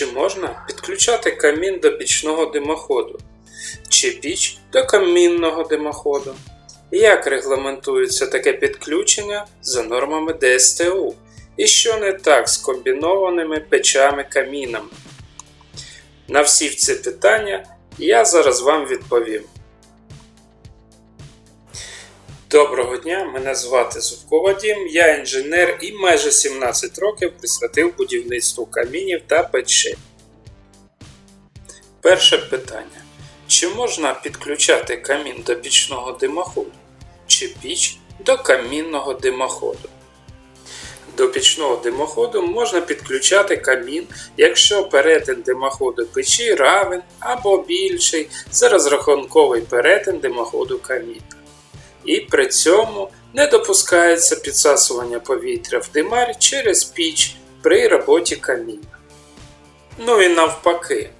Чи можна підключати камін до пічного димоходу? Чи піч до камінного димоходу? Як регламентується таке підключення за нормами ДСТУ? І що не так з комбінованими печами камінами? На всі ці питання я зараз вам відповім. Доброго дня, мене звати Зубко Вадім, я інженер і майже 17 років присвятив будівництву камінів та печей. Перше питання. Чи можна підключати камін до пічного димоходу? Чи піч до камінного димоходу? До пічного димоходу можна підключати камін, якщо перетин димоходу печі равен або більший за розрахунковий перетин димоходу каміна. І при цьому не допускається підсасування повітря в димар через піч при роботі каміна. Ну і навпаки.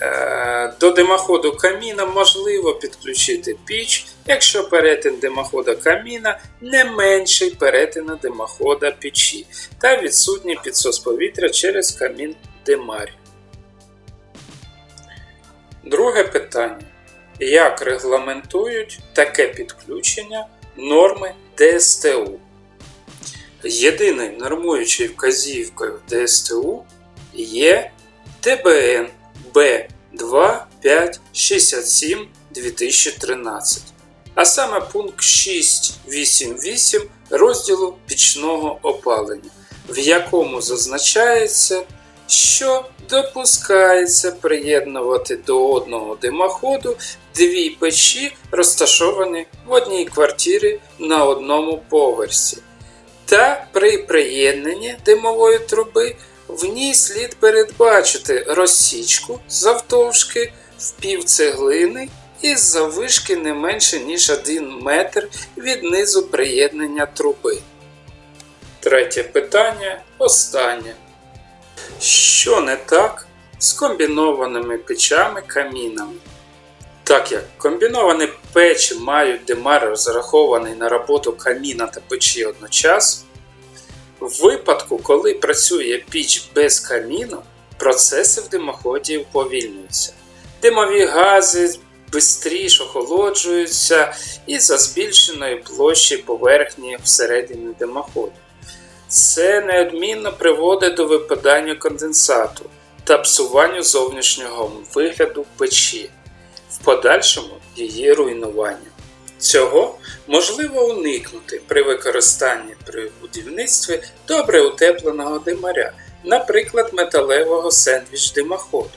Е, До димоходу каміна можливо підключити піч, якщо перетин димохода каміна не менший перетину димохода печі та відсутній підсос повітря через камін димарі. Друге питання. Як регламентують таке підключення норми ДСТУ? Єдиною нормуючою вказівкою ДСТУ є ТБН Б2567 2013, а саме пункт 6.8.8 розділу пічного опалення, в якому зазначається, що допускається приєднувати до одного димоходу дві печі, розташовані в одній квартирі на одному поверсі. Та при приєднанні димової труби в ній слід передбачити розсічку завтовшки в пів цеглини і заввишки не менше ніж 1 метр від низу приєднання труби. Третє питання останнє. Що не так з комбінованими печами камінами? Так як комбіновані печі мають димар розрахований на роботу каміна та печі одночасно, в випадку, коли працює піч без каміну, процеси в димоході уповільнюються. Димові гази швидше охолоджуються і за збільшеної площі поверхні всередині димоходу. Це неодмінно приводить до випадання конденсату та псуванню зовнішнього вигляду печі, в подальшому її руйнування. Цього можливо уникнути при використанні при будівництві добре утепленого димаря, наприклад, металевого сендвіч димоходу.